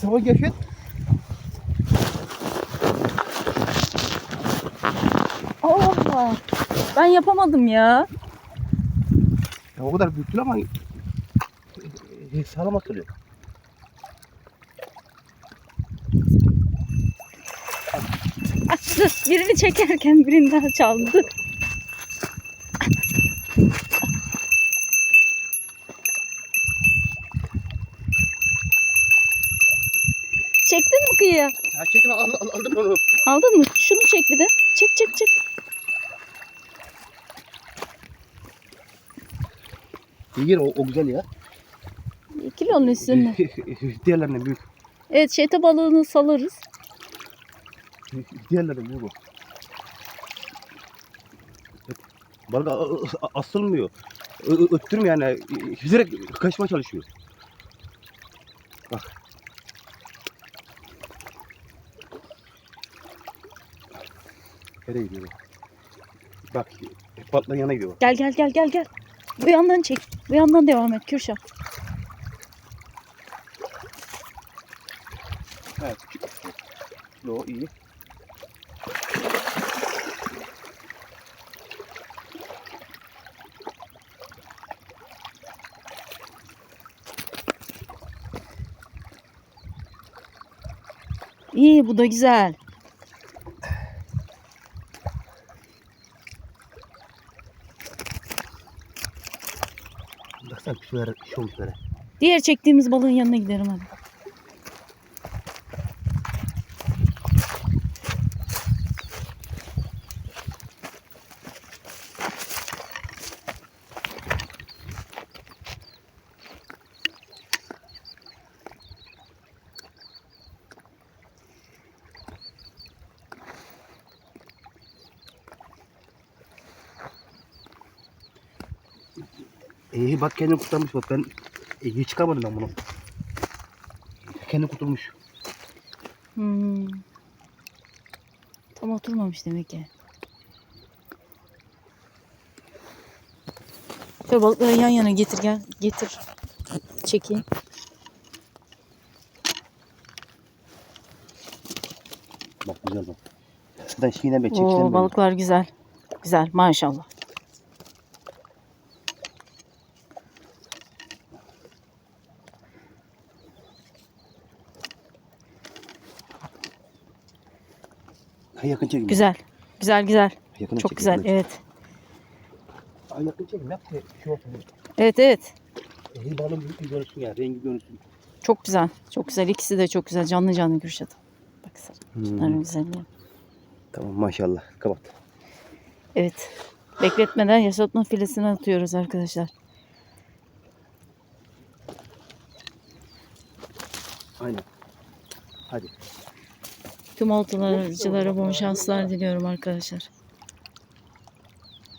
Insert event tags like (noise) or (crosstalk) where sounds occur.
Sabah gevşet. Allah. Ben yapamadım ya. Ya o kadar büyük değil ama e, sağlam atılıyor. Açtı. Birini çekerken birini daha çaldı. Çektin mi kıyıya? Ha çekim al, al, aldım onu. Aldın mı? Şunu çek bir de. Çek çek çek. İyi o, o güzel ya. Kilonun üstünde. (laughs) Diğerlerinden büyük. Evet şete balığını salarız. Diğerlerinden büyük o. Balık asılmıyor. Öttürmüyor yani. Yüzerek kaçmaya çalışıyor. Bak. Nereye gidiyor bak. Bak. Balıkların yanına gidiyor bak. Gel gel gel gel gel. Bu yandan çek. Bu yandan devam et Kürşat. Evet. küçük. İyi. İyi bu da güzel. Şunlara, şu olmuşlara. Diğer çektiğimiz balığın yanına gidelim hadi. İyi bak kendini kurtarmış bak ben e, hiç çıkamadım ben bunu. Kendi kurtulmuş. Hmm. Tam oturmamış demek ki. Şöyle balıkları yan yana getir gel. Getir. Çekeyim. Bak güzel bak. Şuradan şeyine ben çekeceğim. Oo, balıklar güzel. Güzel maşallah. Ha, yakın çekim. Güzel. Güzel güzel. Yakın Çok çekim, güzel. yakın Evet. Ha, yakın çekim yap ki şu olsun. Evet evet. E, balığın büyük bir görünsün ya. Rengi görünsün. Çok güzel. Çok güzel. İkisi de çok güzel. Canlı canlı Kürşat. Baksana. Şunların Hmm. güzelliği. Tamam maşallah. Kapat. Evet. Bekletmeden yaşatma filesini atıyoruz arkadaşlar. Aynen. Hadi. Tüm oltalarcılara bol şanslar diliyorum arkadaşlar.